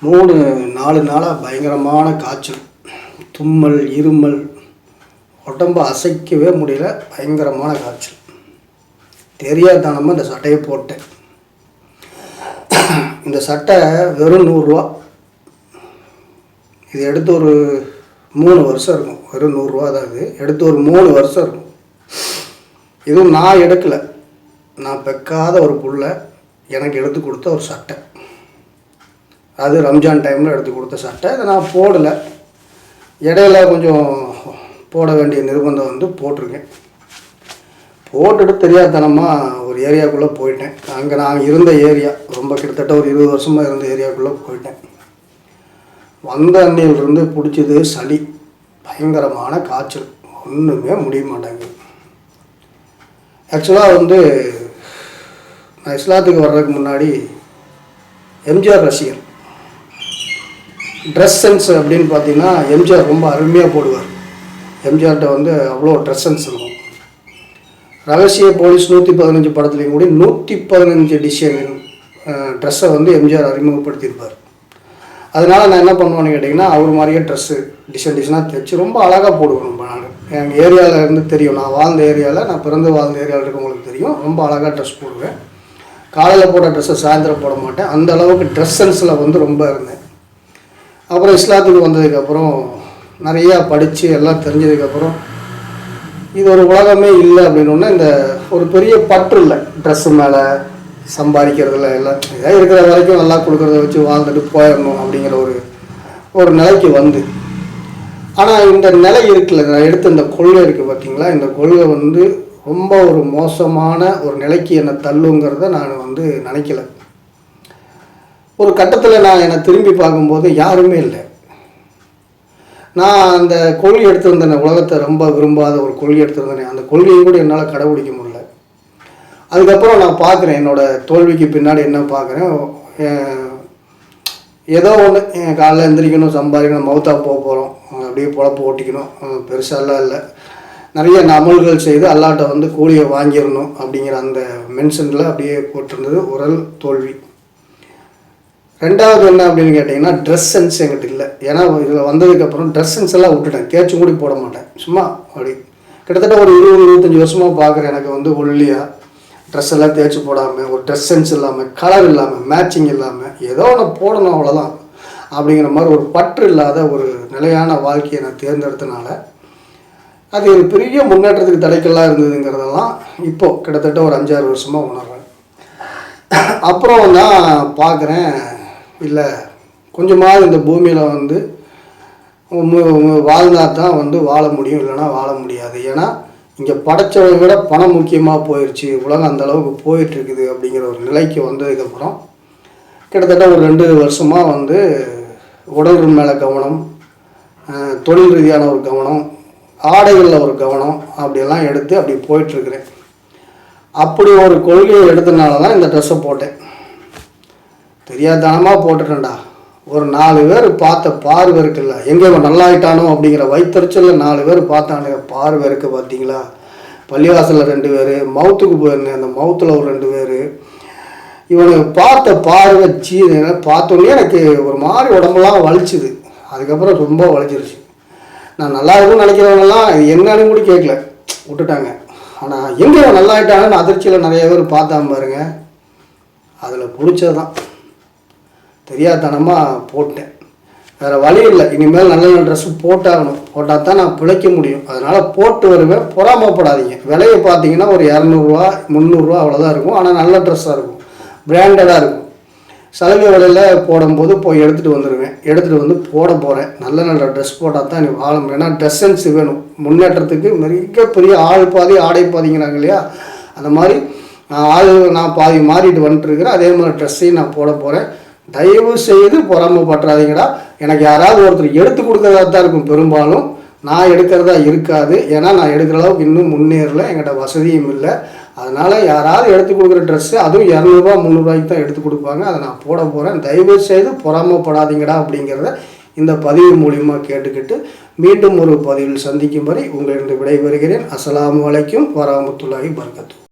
மூணு நாலு நாளாக பயங்கரமான காய்ச்சல். தும்மல் இருமல். உடம்பு அசைக்கவே முடியல. பயங்கரமான காய்ச்சல். தெரியாதனமாக இந்த சட்டையை போட்டேன். இந்த சட்டை வெறும் நூறுரூவா இது எடுத்து ஒரு மூணு வருஷம் இருக்கும். வெறும் நூறுரூவா தான் இது. எடுத்து ஒரு மூணு வருஷம் இருக்கும். இதுவும் நான் எடுக்கலை. நான் பெக்காத ஒரு புள்ள. எனக்கு எடுத்து கொடுத்த ஒரு சட்டை. அது ரம்ஜான் டைமில் எடுத்து கொடுத்த சட்டை. அதை நான் போடலை. இடையில கொஞ்சம் போட வேண்டிய நிர்பந்தம் வந்து போட்டிருக்கேன். போட்டுட்டு தெரியாதனமாக ஒரு ஏரியாக்குள்ளே போயிட்டேன். அங்கே நான் இருந்த ஏரியா ரொம்ப கிட்டத்தட்ட ஒரு இருபது வருஷமாக இருந்த ஏரியாக்குள்ளே போயிட்டேன். வந்த அன்னையிலிருந்து பிடிச்சது சளி பயங்கரமான காய்ச்சல். ஒன்றுமே முடிய மாட்டேங்குது. ஆக்சுவலாக வந்து நான் இஸ்லாத்துக்கு வர்றதுக்கு முன்னாடி எம்ஜிஆர் ரசிகர் ட்ரெஸ் சென்ஸ் அப்படின்னு பார்த்தீங்கன்னா எம்ஜிஆர் ரொம்ப அருமையாக போடுவார். எம்ஜிஆர்கிட்ட வந்து அவ்வளோ ட்ரெஸ் சென்ஸ் இருக்கும். ரகசிய போலீஸ் நூற்றி பதினஞ்சு படத்துலையும் கூட நூற்றி பதினஞ்சு டிசைன் ட்ரெஸ்ஸை வந்து எம்ஜிஆர் அறிமுகப்படுத்தியிருப்பார். அதனால் நான் என்ன பண்ணுவேன்னு கேட்டிங்கன்னா அவர் மாதிரியே ட்ரெஸ்ஸு டிசைன் டிசைனாக தைச்சு ரொம்ப அழகாக போடுவேன் ரொம்ப நான் எங்கள் ஏரியாவில் இருந்து தெரியும். நான் வாழ்ந்த ஏரியாவில் நான் பிறந்து வாழ்ந்த ஏரியாவில் இருக்கவங்களுக்கு தெரியும். ரொம்ப அழகாக ட்ரெஸ் போடுவேன். காலையில் போட்ட ட்ரெஸ்ஸை சாயந்தரம் போட மாட்டேன். அந்த அளவுக்கு ட்ரெஸ் சென்ஸில் வந்து ரொம்ப இருந்தேன். அப்புறம் இஸ்லாத்துக்கு வந்ததுக்கப்புறம் நிறையா படித்து எல்லாம் தெரிஞ்சதுக்கப்புறம் இது ஒரு உலகமே இல்லை அப்படின்னோடனே இந்த ஒரு பெரிய பற்று இல்லை. ட்ரெஸ்ஸு மேலே சம்பாதிக்கிறதுல எல்லாம். ஏதாவது இருக்கிற வரைக்கும் நல்லா கொடுக்குறத வச்சு வாழ்ந்துட்டு போயிடணும் அப்படிங்கிற ஒரு ஒரு நிலைக்கு வந்து. ஆனால் இந்த நிலை இருக்குல்ல நான் எடுத்த இந்த கொள்கை இருக்குது பார்த்தீங்களா இந்த கொள்கை வந்து ரொம்ப ஒரு மோசமான ஒரு நிலைக்கு என்னை தள்ளுங்கிறத நான் வந்து நினைக்கல. ஒரு கட்டத்தில் நான் என்னை திரும்பி பார்க்கும்போது யாருமே இல்லை. நான் அந்த கொள்கை எடுத்திருந்தேன் உலகத்தை ரொம்ப விரும்பாத ஒரு கொள்கை எடுத்திருந்தேன் அந்த கொள்கையை கூட என்னால் கடைபிடிக்க முடியல. அதுக்கப்புறம் நான் பார்க்குறேன் என்னோடய தோல்விக்கு பின்னாடி என்ன பார்க்குறேன் ஏதோ ஒன்று காலைல எந்திரிக்கணும் சம்பாதிக்கணும் மவுத்தா போக போகிறோம் அப்படியே பொழப்பு ஓட்டிக்கணும் பெருசாலாம் இல்லை. நிறைய அமல்கள் செய்து அல்லாட்ட வந்து கூலியை வாங்கிடணும் அப்படிங்கிற அந்த மென்ஷனில் அப்படியே போட்டிருந்தது உரல் தோல்வி. ரெண்டாவது என்ன அப்படின்னு கேட்டிங்கன்னா ட்ரெஸ் சென்ஸ் எங்கிட்ட இல்லை. ஏன்னா இதில் வந்ததுக்கப்புறம் ட்ரெஸ் சென்ஸ் எல்லாம் விட்டுட்டேன். தேய்ச்சி கூட போட மாட்டேன். சும்மா அப்படி. கிட்டத்தட்ட ஒரு இருபது இருபத்தஞ்சி வருஷமாக பார்க்குறேன் எனக்கு வந்து ஒல்லியாக ட்ரெஸ் எல்லாம் தேய்ச்சி போடாமல் ஒரு ட்ரெஸ் சென்ஸ் இல்லாமல் கலர் இல்லாமல் மேட்சிங் இல்லாமல் ஏதோ ஒன்று போடணும் அவ்வளோதான் அப்படிங்கிற மாதிரி ஒரு பற்று இல்லாத ஒரு நிலையான வாழ்க்கையை நான் தேர்ந்தெடுத்தனால அது ஒரு பெரிய முன்னேற்றத்துக்கு தடைக்கெல்லாம் இருந்ததுங்கிறதெல்லாம் இப்போது கிட்டத்தட்ட ஒரு அஞ்சாறு வருஷமாக உணர்றேன். அப்புறம் தான் பார்க்குறேன் இல்லை கொஞ்சமாவது இந்த பூமியில் வந்து வாழ்ந்தால் தான் வந்து வாழ முடியும் இல்லைன்னா வாழ முடியாது. ஏன்னா இங்கே படைச்சவங்க விட பணம் முக்கியமாக போயிடுச்சு உலகம் அந்த அளவுக்கு போயிட்டுருக்குது அப்படிங்கிற ஒரு நிலைக்கு வந்ததுக்கப்புறம் கிட்டத்தட்ட ஒரு ரெண்டு வருஷமாக வந்து உடல் மேலே கவனம் தொழில் ரீதியான ஒரு கவனம் ஆடைகளில் ஒரு கவனம் அப்படியெல்லாம் எடுத்து அப்படி போயிட்டுருக்குறேன் அப்படி ஒரு கொள்கையை எடுத்தனால தான் இந்த ட்ரெஸ்ஸை போட்டேன். தெரியாதனமாக போட்டுட்டேன்டா. ஒரு நாலு பேர் பார்த்த பார்வை இருக்குல்ல எங்கே இவன் நல்லாயிட்டானோ அப்படிங்கிற வைத்தறிச்சலில் நாலு பேர் பார்த்தானுங்க. பார்வை இருக்குது பார்த்தீங்களா? பள்ளிவாசலில் ரெண்டு பேர் மவுத்துக்கு போயிருந்தேன். அந்த மவுத்தில் ஒரு ரெண்டு பேர். இவனுக்கு பார்த்த பார்வை சீ பார்த்தோன்னே எனக்கு ஒரு மாதிரி உடம்பெல்லாம் வலிச்சுது. அதுக்கப்புறம் ரொம்ப வலிச்சிருச்சு. நான் நல்லா இருக்கும்னு நினைக்கிறவங்கலாம் என்னன்னு கூட கேட்கல. விட்டுட்டாங்க. ஆனால் எங்கே நல்லா ஆகிட்டாங்கன்னு அதிர்ச்சியில் நிறைய பேர் பார்த்தாம பாருங்க. அதில் பிடிச்சது தான் தெரியாதனமாக போட்டேன். வேறு வழி இல்லை. இனிமேல் நல்ல நல்ல ட்ரெஸ்ஸு போட்டாகணும். போட்டால் தான் நான் பிழைக்க முடியும். அதனால் போட்டு வருவேன் பொறாமப்படாதீங்க. விலையை பார்த்தீங்கன்னா ஒரு இரநூறுவா முந்நூறுரூவா அவ்வளோதான் இருக்கும். ஆனால் நல்ல ட்ரெஸ்ஸாக இருக்கும். பிராண்டடாக இருக்கும். சலுகை விலையில் போடும்போது போய் எடுத்துகிட்டு வந்துடுவேன் எடுத்துகிட்டு வந்து போட போகிறேன் நல்ல நல்ல ட்ரெஸ் போட்டால் தான் நீ வாழ முடியும். ஏன்னா ட்ரெஸ் சென்ஸ் வேணும். முன்னேற்றத்துக்கு மிகப்பெரிய ஆள் பாதி ஆடை பாதிங்கிறாங்க இல்லையா? அந்த மாதிரி நான் ஆள் நான் பாதி மாறிட்டு வந்துட்டு இருக்கிறேன். அதே மாதிரி ட்ரெஸ்ஸையும் நான் போட போகிறேன் தயவு செய்து பொறாமப்பட்டுறாதீங்கடா எனக்கு யாராவது ஒருத்தர் எடுத்து கொடுக்கறதா தான் இருக்கும் பெரும்பாலும். நான் எடுக்கிறதா இருக்காது. ஏன்னா நான் எடுக்கிற அளவுக்கு இன்னும் முன்னேறல. எங்கள்கிட்ட வசதியும் இல்லை. அதனால் யாராவது எடுத்து கொடுக்குற ட்ரெஸ்ஸு அதுவும் இரநூறுபா முந்நூறுரூவாய்க்கு தான் எடுத்து கொடுப்பாங்க. அதை நான் போட போகிறேன் தயவு செய்து பொறாமப்படாதீங்கடா அப்படிங்கிறத இந்த பதிவு மூலியமாக கேட்டுக்கிட்டு மீண்டும் ஒரு பதிவில் சந்திக்கும் வரை உங்களிடம் விடைபெறுகிறேன். அஸ்லாம் வலைக்கும் வராமத்துல்லாஹி பர்கத்து